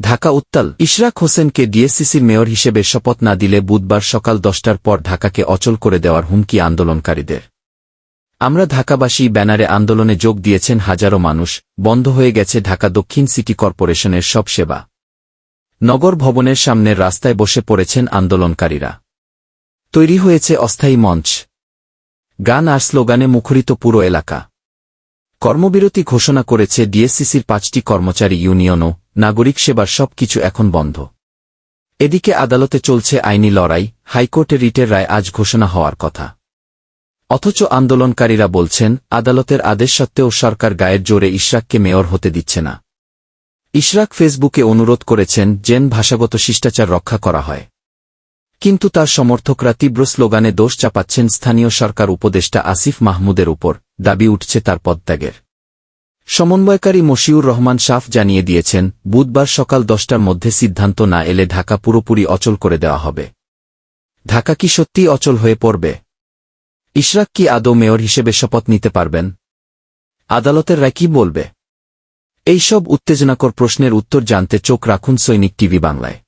ঢাকা উত্তাল ইশরাক হোসেনকে ডিএসসিসির মেয়র হিসেবে শপথ না দিলে বুধবার সকাল দশটার পর ঢাকাকে অচল করে দেওয়ার হুমকি আন্দোলনকারীদের। আমরা ঢাকাবাসী ব্যানারে আন্দোলনে যোগ দিয়েছেন হাজারো মানুষ, বন্ধ হয়ে গেছে ঢাকা দক্ষিণ সিটি কর্পোরেশনের সব সেবা। নগর ভবনের সামনের রাস্তায় বসে পড়েছেন আন্দোলনকারীরা। তৈরি হয়েছে অস্থায়ী মঞ্চ। গান আর স্লোগানে মুখরিত পুরো এলাকা। কর্মবিরতি ঘোষণা করেছে ডিএসসিসির পাঁচটি কর্মচারী ইউনিয়নও নাগরিক সেবার সব কিছু এখন বন্ধ। এদিকে আদালতে চলছে আইনি লড়াই, হাইকোর্টে রিটের রায় আজ ঘোষণা হওয়ার কথা। অথচ আন্দোলনকারীরা বলছেন, আদালতের আদেশ সত্ত্বেও সরকার গায়ের জোরে ইশরাককে মেয়র হতে দিচ্ছে না। ইশরাক ফেসবুকে অনুরোধ করেছেন জেন ভাষাগত শিষ্টাচার রক্ষা করা হয়। কিন্তু তার সমর্থকরা তীব্র স্লোগানে দোষ চাপাচ্ছেন স্থানীয় সরকার উপদেষ্টা আসিফ মাহমুদের উপর, দাবি উঠছে তার পদত্যাগের। সমন্বয়কারী মশিউর রহমান শাফ জানিয়ে দিয়েছেন, বুধবার সকাল দশটার মধ্যে সিদ্ধান্ত না এলে ঢাকা পুরোপুরি অচল করে দেওয়া হবে। ঢাকা কি সত্যিই অচল হয়ে পড়বে? ইশরাক কি আদৌ মেয়র হিসেবে শপথ নিতে পারবেন? আদালতের রায় কি বলবে? এইসব উত্তেজনাকর প্রশ্নের উত্তর জানতে চোখ রাখুন সৈনিক টিভি বাংলায়।